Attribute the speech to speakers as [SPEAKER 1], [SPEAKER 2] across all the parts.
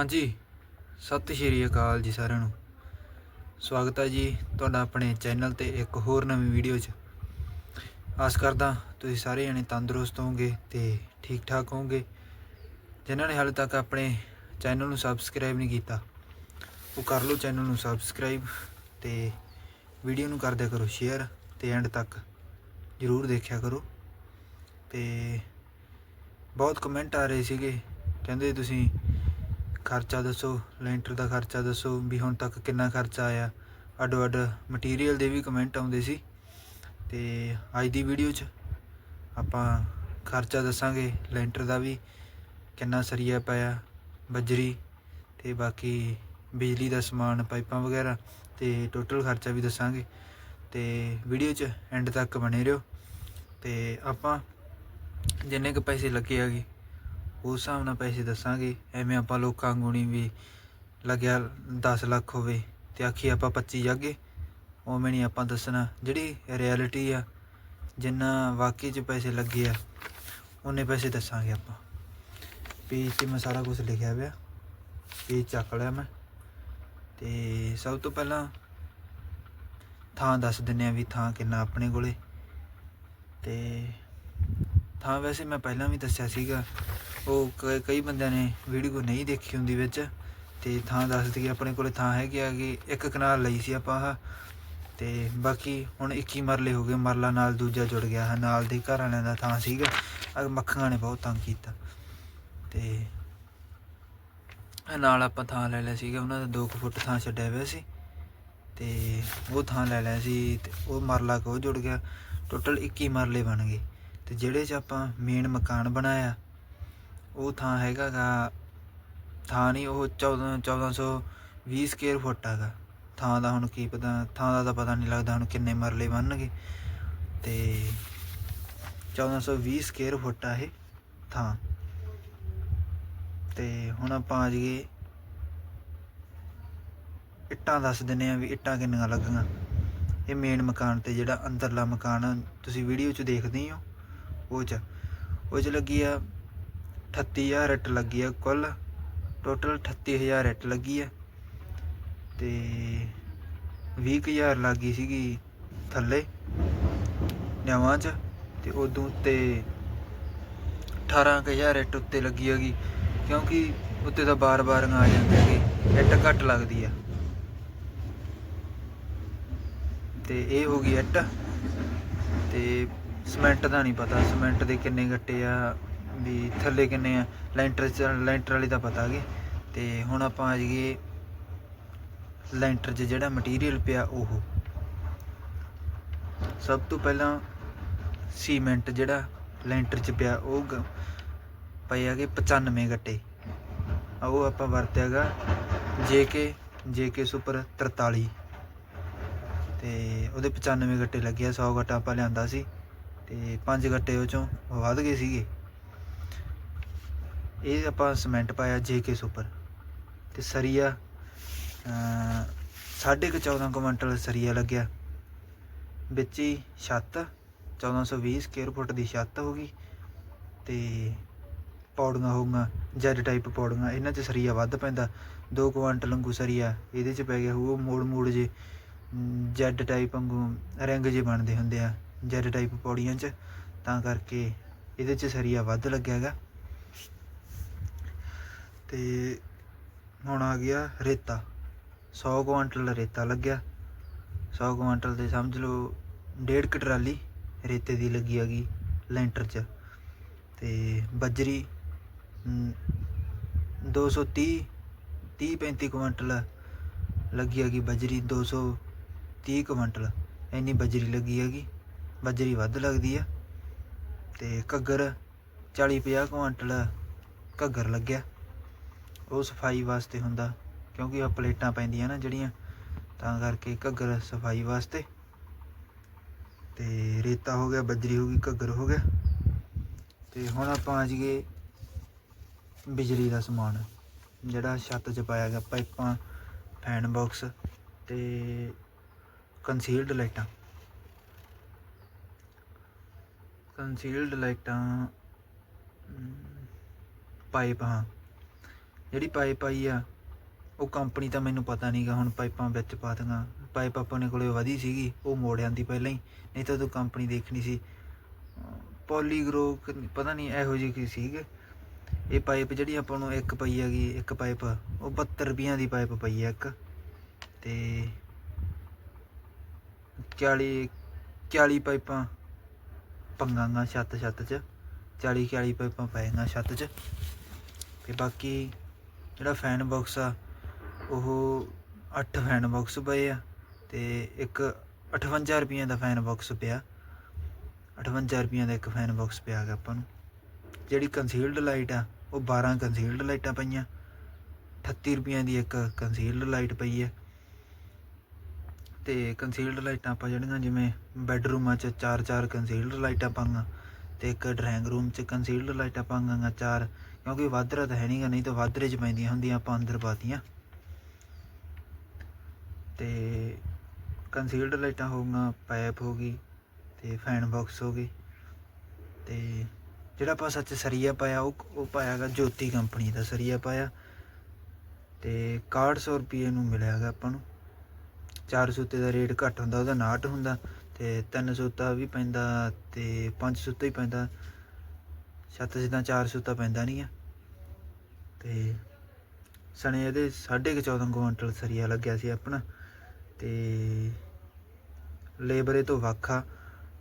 [SPEAKER 1] ਹਾਂਜੀ। ਸਤਿ ਸ਼੍ਰੀ ਅਕਾਲ ਜੀ ਸਾਰਿਆਂ ਨੂੰ। ਸਵਾਗਤ ਹੈ ਜੀ ਤੁਹਾਡਾ ਆਪਣੇ ਚੈਨਲ ਤੇ ਇੱਕ ਹੋਰ ਨਵੀਂ ਵੀਡੀਓ 'ਚ। ਆਸ ਕਰਦਾ ਤੁਸੀਂ ਸਾਰੇ ਜਣੇ ਤੰਦਰੁਸਤ ਹੋਵੋਗੇ ਤੇ ਠੀਕ ਠਾਕ ਹੋਵੋਗੇ। ਜਿਨ੍ਹਾਂ ਨੇ ਹਾਲੇ ਤੱਕ ਆਪਣੇ ਚੈਨਲ ਨੂੰ ਸਬਸਕ੍ਰਾਈਬ ਨਹੀਂ ਕੀਤਾ, ਉਹ ਕਰ ਲਓ ਚੈਨਲ ਨੂੰ ਸਬਸਕ੍ਰਾਈਬ ਤੇ ਵੀਡੀਓ ਨੂੰ ਕਰ ਦਿਆ ਕਰੋ ਸ਼ੇਅਰ ਤੇ ਐਂਡ ਤੱਕ ਜਰੂਰ ਦੇਖਿਆ ਕਰੋ। ਤੇ ਬਹੁਤ ਕਮੈਂਟ ਆ ਰਹੇ ਸੀਗੇ, ਕਹਿੰਦੇ ਤੁਸੀਂ ਖਰਚਾ ਦੱਸੋ, ਲੈਂਟਰ ਦਾ ਖਰਚਾ ਦੱਸੋ ਵੀ ਹੁਣ ਤੱਕ ਕਿੰਨਾ ਖਰਚਾ ਆਇਆ। ਅੱਡੋ ਅੱਡ ਮਟੀਰੀਅਲ ਦੇ ਵੀ ਕਮੈਂਟ ਆਉਂਦੇ ਸੀ। ਤੇ ਅੱਜ ਦੀ ਵੀਡੀਓ 'ਚ ਆਪਾਂ ਖਰਚਾ ਦੱਸਾਂਗੇ, ਲੈਂਟਰ ਦਾ ਵੀ ਕਿੰਨਾ ਸਰੀਆ ਪਾਇਆ ਬਜਰੀ ਤੇ ਬਾਕੀ ਬਿਜਲੀ ਦਾ ਸਮਾਨ, ਪਾਈਪਾਂ ਵਗੈਰਾ ਤੇ ਟੋਟਲ ਖਰਚਾ ਵੀ ਦੱਸਾਂਗੇ। ਤੇ ਵੀਡੀਓ 'ਚ ਐਂਡ ਤੱਕ ਬਣੇ ਰਹੋ। ਤੇ ਆਪਾਂ ਜਿੰਨੇ ਕੁ ਪੈਸੇ ਲੱਗੇ ਹੈਗੇ ਉਸ ਹਿਸਾਬ ਨਾਲ ਪੈਸੇ ਦੱਸਾਂਗੇ, ਐਵੇਂ ਆਪਾਂ ਲੋਕਾਂ ਗੁਣੀ ਵੀ ਲੱਗਿਆ 10 ਲੱਖ ਹੋਵੇ ਤੇ ਆਖੀ ਆਪਾਂ 25 ਜਾਗੇ, ਉਵੇਂ ਨਹੀਂ ਆਪਾਂ ਦੱਸਣਾ। ਜਿਹੜੀ ਰਿਐਲਿਟੀ ਆ, ਜਿੰਨਾ ਵਾਕਈ 'ਚ ਪੈਸੇ ਲੱਗੇ ਆ, ਉਹਨੇ ਪੈਸੇ ਦੱਸਾਂਗੇ ਆਪਾਂ। ਪੇਜ ਤੇ ਮੈਂ ਸਾਰਾ ਕੁਝ ਲਿਖਿਆ ਪਿਆ ਪੇਜ ਚੱਕ ਲਿਆ ਮੈਂ। ਤੇ ਸਭ ਤੋਂ ਪਹਿਲਾਂ ਥਾਂ ਦੱਸ ਦਿੰਨੇ ਆ ਵੀ ਥਾਂ ਕਿੰਨਾ ਆਪਣੇ ਕੋਲੇ। ਤੇ ਥਾਂ ਵੈਸੇ ਮੈਂ ਪਹਿਲਾਂ ਵੀ ਦੱਸਿਆ ਸੀਗਾ ਉਹ ਕ- ਕਈ ਬੰਦਿਆਂ ਨੇ ਵੀਡੀਓ ਨਹੀਂ ਦੇਖੀ ਹੁੰਦੀ ਵਿੱਚ ਤੇ ਥਾਂ ਦੱਸ ਦਈਏ ਆਪਣੇ ਕੋਲੇ ਥਾਂ ਹੈਗੀ ਆ ਕਿ ਇੱਕ ਕਨਾਲ ਲਈ ਸੀ ਆਪਾਂ ਆਹ। ਤੇ ਬਾਕੀ ਹੁਣ 21 ਮਰਲੇ ਹੋ ਗਏ, ਮਰਲਾ ਨਾਲ ਦੂਜਾ ਜੁੜ ਗਿਆ ਹੈ ਨਾਲ ਦੇ ਘਰ ਵਾਲਿਆਂ ਦਾ ਥਾਂ ਸੀਗਾ। ਅਗ ਮੱਖੀਆਂ ਨੇ ਬਹੁਤ ਤੰਗ ਕੀਤਾ। ਤੇ ਨਾਲ ਆਪਾਂ ਥਾਂ ਲੈ ਲਿਆ ਸੀਗਾ, ਉਹਨਾਂ ਦਾ 2 ਫੁੱਟ ਥਾਂ ਛੱਡਿਆ ਹੋਇਆ ਸੀ। ਤੇ ਉਹ ਥਾਂ ਲੈ ਲਿਆ ਸੀ ਤੇ ਉਹ ਮਰਲਾ ਕੋ ਜੁੜ ਗਿਆ। ਟੋਟਲ 21 ਮਰਲੇ ਬਣ ਗਏ। ਤੇ ਜਿਹੜੇ 'ਚ ਆਪਾਂ ਮੇਨ ਮਕਾਨ ਬਣਾਇਆ ਉਹ ਥਾਂ ਹੈਗਾ ਗਾ ਥਾਂ ਨਹੀਂ ਉਹ 14 1420 ਸਕੁਅਰ ਫੁੱਟ ਹੈਗਾ ਥਾਂ ਦਾ ਹੁਣ ਕੀ ਪਤਾ ਥਾਂ ਦਾ ਤਾਂ ਪਤਾ ਨਹੀਂ ਲੱਗਦਾ ਹੁਣ ਕਿੰਨੇ ਮਰਲੇ ਬਣਨਗੇ। ਤੇ 1420 ਸਕੁਅਰ ਫੁੱਟ ਆ ਇਹ ਥਾਂ। ਤੇ ਹੁਣ ਆਪਾਂ ਆ ਜਾਈਏ ਇੱਟਾਂ ਦੱਸ ਦਿੰਨੇ ਆ ਵੀ ਇੱਟਾਂ ਕਿੰਨੀਆਂ ਲੱਗੀਆਂ। ਇਹ ਮੇਨ ਮਕਾਨ ਤੇ ਜਿਹੜਾ ਅੰਦਰਲਾ ਮਕਾਨ ਆ, ਤੁਸੀਂ ਵੀਡੀਓ 'ਚ ਦੇਖਦੇ ਹੋ। ਉਹ 'ਚ ਉਹ 'ਚ ਲੱਗੀ ਆ 38000 ਇੱਟ ਲੱਗੀ ਆ ਕੁੱਲ। ਟੋਟਲ 38000 ਇੱਟ ਲੱਗੀ ਆ। ਤੇ 20000 ਲੱਗੀ ਸੀਗੀ ਥੱਲੇ ਨਿਆਵਾਂ 'ਚ। ਤੇ ਉਦੋਂ ਉੱਤੇ 18000 ਇੱਟ ਉੱਤੇ ਲੱਗੀ ਹੈਗੀ, ਕਿਉਂਕਿ ਉੱਤੇ ਤਾਂ ਬਾਰ-ਬਾਰ ਆ ਜਾਂਦੇ ਹੈਗੇ, ਇੱਟ ਘੱਟ ਲੱਗਦੀ ਆ। ਤੇ ਇਹ ਹੋ ਗਈ ਇੱਟ। ਤੇ ਸਿਮੈਂਟ ਦਾ ਨਹੀਂ ਪਤਾ ਸਿਮੈਂਟ ਦੇ ਕਿੰਨੇ ਗੱਟੇ ਆ ਵੀ ਥੱਲੇ ਕਿੰਨੇ ਆ, ਲੈਂਟਰ ਚ, ਲੈਂਟਰ ਵਾਲੀ ਦਾ ਪਤਾ ਗੇ ਤੇ ਹੁਣ ਆਪਾਂ ਆ ਜਾਈਏ ਲੈਂਟਰ 'ਚ ਜਿਹੜਾ ਮਟੀਰੀਅਲ ਪਿਆ ਉਹ। ਸਭ ਤੋਂ ਪਹਿਲਾਂ ਸੀਮੈਂਟ ਜਿਹੜਾ ਲੈਂਟਰ 'ਚ ਪਿਆ ਉਹ ਗ- ਪਏ ਹੈਗੇ 95 ਗੱਟੇ। ਉਹ ਆਪਾਂ ਵਰਤਿਆਗਾ ਜੇਕੇ ਜੇਕੇ ਸੁਪਰ 43 ਤੇ ਉਹਦੇ 95 ਗੱਟੇ ਲੱਗੇ ਆ 100 ਗੱਟਾ ਆਪਾਂ ਲਿਆਂਦਾ ਸੀ। ਤੇ 5 ਗੱਟੇ ਉਹ ਚੋਂ ਵੱਧ ਗਏ ਸੀਗੇ। ਇਹ ਆਪਾਂ ਸੀਮੈਂਟ ਪਾਇਆ ਜੇਕੇ ਸੁਪਰ ਤੇ ਸਰੀਆ ਅਮ, ਸਾਢੇ ਕੁ 14 ਕੁਇੰਟਲ ਸਰੀਆ ਲੱਗਿਆ। ਵਿੱਚ ਹੀ ਛੱਤ 1420 ਸਕੁਅਰ ਫੁੱਟ ਦੀ ਛੱਤ ਹੋ ਗਈ। ਤੇ ਪੌੜੀਆਂ ਹੋਊਗੀਆਂ ਜੈਡ ਟਾਈਪ ਪੌੜੀਆਂ ਇਹਨਾਂ 'ਚ ਸਰੀਆ ਵੱਧ ਪੈਂਦਾ। 2 ਕੁਇੰਟਲ ਵਾਂਗੂ ਸਰੀਆ ਇਹਦੇ 'ਚ ਪੈ ਗਿਆ ਹੋਊ ਮੋੜ ਮੋੜ ਜੇ ਜੈਡ ਟਾਈਪ ਵਾਂਗੂ ਰਿੰਗ ਜੇ ਬਣਦੇ ਹੁੰਦੇ ਆ ਜੈਡ ਟਾਈਪ ਪੌੜੀਆਂ 'ਚ। ਤਾਂ ਕਰਕੇ ਇਹਦੇ 'ਚ ਸਰੀਆ ਵੱਧ ਲੱਗਿਆ ਹੈਗਾ। ਤੇ ਹੁਣ ਆ ਗਿਆ ਰੇਤਾ। 100 ਕੁਇੰਟਲ ਰੇਤਾ ਲੱਗਿਆ। 100 ਕੁਇੰਟਲ ਦੇ ਸਮਝ ਲਓ ਡੇਢ ਕੁ ਟਰਾਲੀ ਰੇਤੇ ਦੀ ਲੱਗੀ ਹੈਗੀ ਲੈਂਟਰ 'ਚ। ਤੇ ਬਜਰੀ ਮ, 230 30 35 ਕੁਇੰਟਲ ਲੱਗੀ ਹੈਗੀ ਬਜਰੀ 230 ਕੁਇੰਟਲ ਇੰਨੀ ਬਜਰੀ ਲੱਗੀ ਹੈਗੀ ਬਜਰੀ ਵੱਧ ਲੱਗਦੀ ਆ। ਤੇ ਘੱਗਰ 40 50 ਕੁਇੰਟਲ ਘੱਗਰ ਲੱਗਿਆ। ਉਹ ਸਫ਼ਾਈ ਵਾਸਤੇ ਹੁੰਦਾ, ਕਿਉਂਕਿ ਆ ਪਲੇਟਾਂ ਪੈਂਦੀਆਂ ਨਾ ਜਿਹੜੀਆਂ, ਤਾਂ ਕਰਕੇ ਘੱਗਰ ਸਫ਼ਾਈ ਵਾਸਤੇ। ਤੇ ਰੇਤਾ ਹੋ ਗਿਆ, ਬੱਜਰੀ ਹੋ ਗਈ, ਘੱਗਰ ਹੋ ਗਿਆ। ਤੇ ਹੁਣ ਆਪਾਂ ਆ ਜਾਈਏ ਬਿਜਲੀ ਦਾ ਸਮਾਨ, ਜਿਹੜਾ ਛੱਤ 'ਚ ਪਾਇਆ ਗਿਆ, ਪਾਈਪਾਂ ਫੈਨ ਬਾਕਸ ਤੇ ਕੰਸੀਲਡ ਲਾਈਟਾਂ। ਕੰਸੀਲਡ ਲਾਈਟਾਂ ਪਾਈਪ, ਹਾਂ। ਜਿਹੜੀ ਪਾਈਪ ਆਈ ਆ, ਉਹ ਕੰਪਨੀ ਤਾਂ ਮੈਨੂੰ ਪਤਾ ਨਹੀਂਗਾ ਹੁਣ ਪਾਈਪਾਂ ਵਿੱਚ ਪਾ ਦਾਂਗਾ ਪਾਈਪ ਆਪਾਂ ਨੇ ਕੋਲੇ ਵਧੀ ਸੀਗੀ, ਉਹ ਮੋੜ ਆਂਦੀ ਪਹਿਲਾਂ ਹੀ, ਨਹੀਂ ਤਾਂ ਉਦੋਂ ਕੰਪਨੀ ਦੇਖਣੀ ਸੀ। ਪੋਲੀਗਰੋ ਪਤਾ ਨਹੀਂ ਇਹੋ ਜਿਹੀ ਕੀ ਸੀਗੇ। ਇਹ ਪਾਈਪ ਜਿਹੜੀ ਆਪਾਂ ਨੂੰ ਇੱਕ ਪਈ ਹੈਗੀ, ਇੱਕ ਪਾਈਪ, ਉਹ 72 ਰੁਪਈਆਂ ਦੀ ਪਾਈਪ ਪਈ ਹੈ ਇੱਕ। ਤੇ 40 40 ਪਾਈਪਾਂ ਪੰਗਾਂਗਾ ਛੱਤ ਛੱਤ 'ਚ 40 40 ਪਾਈਪਾਂ ਪਏਗਾ ਛੱਤ 'ਚ। ਤੇ ਬਾਕੀ ਜਿਹੜਾ ਫੈਨ ਬਾਕਸ ਆ, ਉਹ 8 ਫੈਨ ਬਾਕਸ ਪਏ ਆ ਤੇ ਇੱਕ 58 ਰੁਪਈਆਂ ਦਾ ਫੈਨ ਬਾਕਸ ਪਿਆ। 58 ਰੁਪਈਆਂ ਦਾ ਇੱਕ ਫੈਨ ਬਾਕਸ ਪਿਆ ਗਿਆ ਆਪਾਂ ਨੂੰ। ਜਿਹੜੀ ਕੰਸੀਲਡ ਲਾਈਟ ਆ, ਉਹ 12 ਕੰਸੀਲਡ ਲਾਈਟਾਂ ਪਈਆਂ। 38 ਰੁਪਈਆਂ ਦੀ ਇੱਕ ਕੰਸੀਲਡ ਲਾਈਟ ਪਈ ਹੈ ਤੇ ਕੰਸੀਲਡ ਲਾਈਟਾਂ ਆਪਾਂ ਜਿਹੜੀਆਂ ਜਿਵੇਂ ਬੈੱਡਰੂਮਾਂ 'ਚ ਚਾਰ ਚਾਰ ਕੰਸੀਲਡ ਲਾਈਟਾਂ ਪਾਈਆਂ ਤੇ ਇੱਕ ਡਰਾਇੰਗ ਰੂਮ 'ਚ ਕੰਸੀਲਡ ਲਾਈਟਾਂ ਪਾਈਆਂ ਚਾਰ। ਕਿਉਂਕਿ ਵਾਧਰਾ ਤਾਂ ਹੈ ਨਹੀਂਗਾ ਨਹੀਂ ਤਾਂ ਵਾਧਰੇ 'ਚ ਪੈਂਦੀਆਂ ਹੁੰਦੀਆਂ ਆਪਾਂ ਅੰਦਰ ਪਾਤੀਆਂ ਤੇ ਕੰਸੀਲਡ ਲਾਈਟਾਂ ਹੋ ਗਈਆਂ ਪਾਈਪ ਹੋ ਗਈ ਤੇ ਫੈਨ ਬਾਕਸ ਹੋ ਗਈ ਤੇ ਜਿਹੜਾ ਆਪਾਂ ਸੱਚ ਸਰੀਆ ਪਾਇਆ, ਉਹ ਉਹ ਪਾਇਆਗਾ ਜੋਤੀ ਕੰਪਨੀ ਦਾ ਸਰੀਆ ਪਾਇਆ। ਤੇ 6100 ਰੁਪਏ ਨੂੰ ਮਿਲਿਆਗਾ ਆਪਾਂ ਨੂੰ। 400 ਸੂਤੇ ਦਾ ਰੇਟ ਘੱਟ ਹੁੰਦਾ, ਉਹਦਾ 59 ਹੁੰਦਾ, ਤੇ 300 ਸੂਤਾ ਵੀ ਪੈਂਦਾ, ਤੇ 500 ਸੂਤਾ ਹੀ ਪੈਂਦਾ। ਛੱਤ ਜਿੱਦਾਂ 400 ਸੂਤਾ ਪੈਂਦਾ ਨਹੀਂ ਆ। ਤੇ ਸਣੇ ਇਹਦੇ 14.5 ਕੁਇੰਟਲ ਸਰੀਆ ਲੱਗਿਆ ਸੀ ਆਪਣਾ। ਤੇ ਲੇਬਰ ਇਹ ਤੋਂ ਵੱਖ। ਆ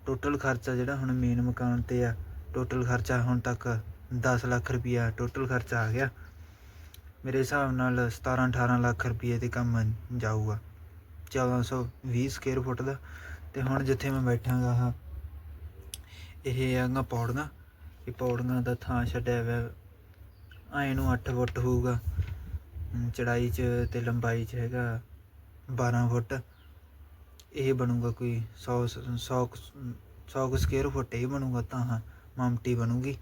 [SPEAKER 1] ਟੋਟਲ ਖਰਚਾ ਜਿਹੜਾ ਹੁਣ ਮੇਨ ਮਕਾਨ ਤੇ ਆ, ਟੋਟਲ ਖਰਚਾ ਹੁਣ ਤੱਕ 10 ਲੱਖ ਰੁਪਿਆ ਟੋਟਲ ਖਰਚਾ ਆ ਗਿਆ। ਮੇਰੇ ਹਿਸਾਬ ਨਾਲ 17 18 ਲੱਖ ਰੁਪਏ ਤੇ ਕੰਮ ਜਾਊਗਾ। 1420 ਸਕੁਅਰ ਫੁੱਟ ਦਾ। ਤੇ ਹੁਣ ਜਿੱਥੇ ਮੈਂ ਬੈਠਾਂਗਾ ਆ ਇਹ ਆਗਾ ਪੌੜਨਾ। ਇਹ ਪੌੜੀਆਂ ਦਾ ਥਾਂ ਛੱਡਿਆ ਹੋਇਆ ਐ ਨੂੰ 8 ਫੁੱਟ ਹੋਊਗਾ। ਚੜਾਈ 'ਚ ਤੇ ਲੰਬਾਈ 'ਚ ਹੈਗਾ 12 ਫੁੱਟ। ਇਹ ਬਣੂਗਾ ਕੋਈ 100 100 100 ਸਕੁਅਰ ਫੁੱਟ ਇਹ ਬਣੂਗਾ ਤਾਂ ਹਾਂ, ਮਮਟੀ ਬਣੂਗੀ।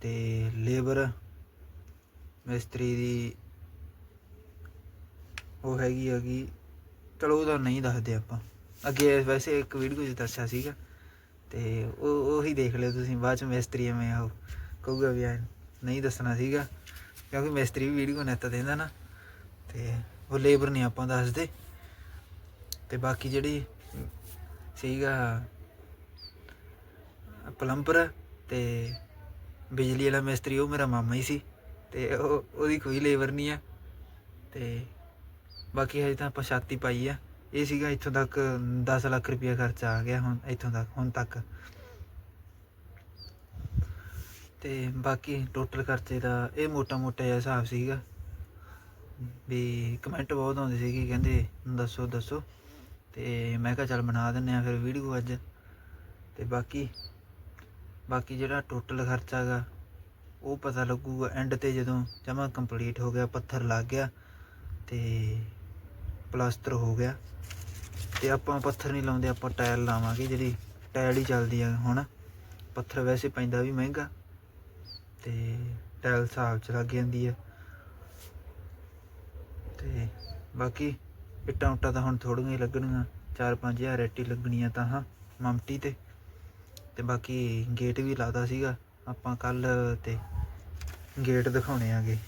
[SPEAKER 1] ਤੇ ਲੇਬਰ ਮਿਸਤਰੀ ਦੀ ਉਹ ਹੈਗੀ ਹੈਗੀ ਚਲੋ ਉਹਦਾ ਨਹੀਂ ਦੱਸਦੇ ਆਪਾਂ। ਅੱਗੇ ਵੈਸੇ ਇੱਕ ਵੀਡੀਓ 'ਚ ਦੱਸਿਆ ਸੀਗਾ। ਤੇ ਉਹ ਉਹੀ ਦੇਖ ਲਿਓ ਤੁਸੀਂ, ਬਾਅਦ ਚ ਮਿਸਤਰੀ ਐਵੇਂ ਉਹ ਕਹੂਗਾ ਵੀ ਐਂ ਨਹੀਂ ਦੱਸਣਾ ਸੀਗਾ, ਕਿਉਂਕਿ ਮਿਸਤਰੀ ਵੀ ਵੀਡੀਓ ਨੈਟ ਦਿੰਦਾ ਨਾ, ਤੇ ਉਹ ਲੇਬਰ ਨਹੀਂ ਆਪਾਂ ਦੱਸਦੇ। ਤੇ ਬਾਕੀ ਜਿਹੜੀ ਸੀਗਾ ਪਲੰਬਰ ਤੇ ਬਿਜਲੀ ਵਾਲਾ ਮਿਸਤਰੀ, ਉਹ ਮੇਰਾ ਮਾਮਾ ਹੀ ਸੀ, ਤੇ ਉਹ ਉਹਦੀ ਕੋਈ ਲੇਬਰ ਨਹੀਂ ਆ। ਤੇ ਬਾਕੀ ਹਜੇ ਤਾਂ ਆਪਾਂ ਛਾਤੀ ਪਾਈ ਆ। ਇਹ ਸੀਗਾ ਇੱਥੋਂ ਤੱਕ 10 ਲੱਖ ਰੁਪਇਆ ਖਰਚਾ ਆ ਗਿਆ ਹੁਣ, ਇੱਥੋਂ ਤੱਕ, ਹੁਣ ਤੱਕ। ਤੇ ਬਾਕੀ ਟੋਟਲ ਖਰਚੇ ਦਾ ਇਹ ਮੋਟਾ ਮੋਟਾ ਜਿਹਾ ਹਿਸਾਬ ਸੀਗਾ। ਵੀ ਕਮੈਂਟ ਬਹੁਤ ਆਉਂਦੇ ਸੀਗੇ, ਕਹਿੰਦੇ ਦੱਸੋ ਦੱਸੋ। ਤੇ ਮੈਂ ਕਿਹਾ ਚੱਲ ਬਣਾ ਦਿੰਨੇ ਆ ਫਿਰ ਵੀਡੀਓ ਅੱਜ। ਤੇ ਬਾਕੀ ਬਾਕੀ ਜਿਹੜਾ ਟੋਟਲ ਖਰਚਾ ਹੈਗਾ, ਉਹ ਪਤਾ ਲੱਗੂਗਾ ਐਂਡ ਤੇ ਜਦੋਂ ਜਮਾ ਕੰਪਲੀਟ ਹੋ ਗਿਆ, ਪੱਥਰ ਲੱਗ ਗਿਆ। ਤੇ ਪਲਾਸਟਰ ਹੋ ਗਿਆ। ਤੇ ਆਪਾਂ ਪੱਥਰ ਨਹੀਂ ਲਾਉਂਦੇ, ਆਪਾਂ ਟਾਇਲ ਲਾਵਾਂਗੇ ਜਿਹੜੀ ਟਾਇਲ ਹੀ ਚੱਲਦੀ ਆ ਹੁਣ। ਪੱਥਰ ਵੈਸੇ ਪੈਂਦਾ ਵੀ ਮਹਿੰਗਾ, ਤੇ ਟਾਇਲ ਹਿਸਾਬ ਚ ਲੱਗ ਜਾਂਦੀ ਆ। ਤੇ ਬਾਕੀ ਇੱਟਾਂ ਉੱਟਾਂ ਤਾਂ ਹੁਣ ਥੋੜੀਆਂ ਹੀ ਲੱਗਣੀਆਂ 4-5000 ਰੇਟੀ ਲੱਗਣੀਆਂ ਤਾਂ ਹਾਂ, ਮਮਟੀ ਤੇ। ਤੇ ਬਾਕੀ ਗੇਟ ਵੀ ਲਾਦਾ ਸੀਗਾ, ਆਪਾਂ ਕੱਲ ਤੇ ਗੇਟ ਦਿਖਾਉਣੇ ਆਗੇ।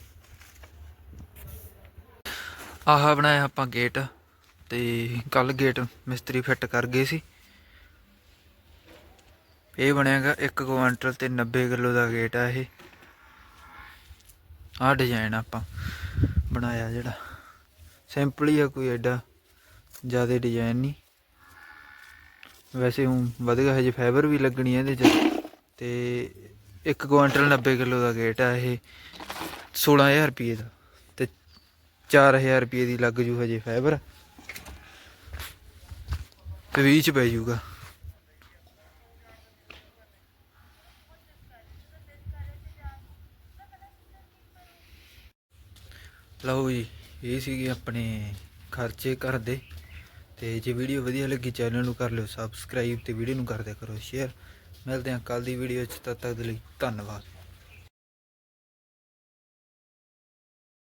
[SPEAKER 1] ਆਹ ਬਣਾਇਆ ਆਪਾਂ ਗੇਟ ਤੇ ਕੱਲ ਗੇਟ ਮਿਸਤਰੀ ਫਿੱਟ ਕਰ ਗਏ ਸੀ। ਇਹ ਬਣਿਆਗਾ 1 ਕੁਆਂਟਲ ਤੇ 90 ਕਿਲੋ ਦਾ ਗੇਟ ਆ ਇਹ। ਆਹ ਡਿਜ਼ਾਈਨ ਆਪਾਂ ਬਣਾਇਆ ਜਿਹੜਾ। ਸਿੰਪਲ ਹੀ ਆ, ਕੋਈ ਐਡਾ ਜ਼ਿਆਦਾ ਡਿਜ਼ਾਈਨ ਨਹੀਂ। ਵੈਸੇ ਹੁਣ ਵਧੀਆ ਹਜੇ ਫਾਈਬਰ ਵੀ ਲੱਗਣੀ ਹੈ ਇਹਦੇ 'ਚ। ਤੇ 1 ਕੁਆਂਟਲ 90 ਕਿਲੋ ਦਾ ਗੇਟ ਆ ਇਹ 16000 ਰੁਪਏ ਦਾ। 4000 ਰੁਪਏ ਦੀ ਲੱਗ ਜੂ ਹਜੇ ਫਾਈਬਰ ਤੇ 20 ਚ ਪੈ ਜੂਗਾ। ਲਓ ਜੀ, ਇਹ ਸੀਗੇ ਆਪਣੇ ਖਰਚੇ ਘਰ ਦੇ। ਤੇ ਜੇ ਵੀਡੀਓ ਵਧੀਆ ਲੱਗੀ, ਚੈਨਲ ਨੂੰ ਕਰ ਲਿਓ ਸਬਸਕ੍ਰਾਈਬ ਤੇ ਵੀਡੀਓ ਨੂੰ ਕਰ ਦਿਆ ਕਰੋ ਸ਼ੇਅਰ ਮਿਲਦੇ ਹਾਂ ਕੱਲ ਦੀ ਵੀਡੀਓ 'ਚ, ਤਦ ਤੱਕ ਦੇ ਲਈ ਧੰਨਵਾਦ।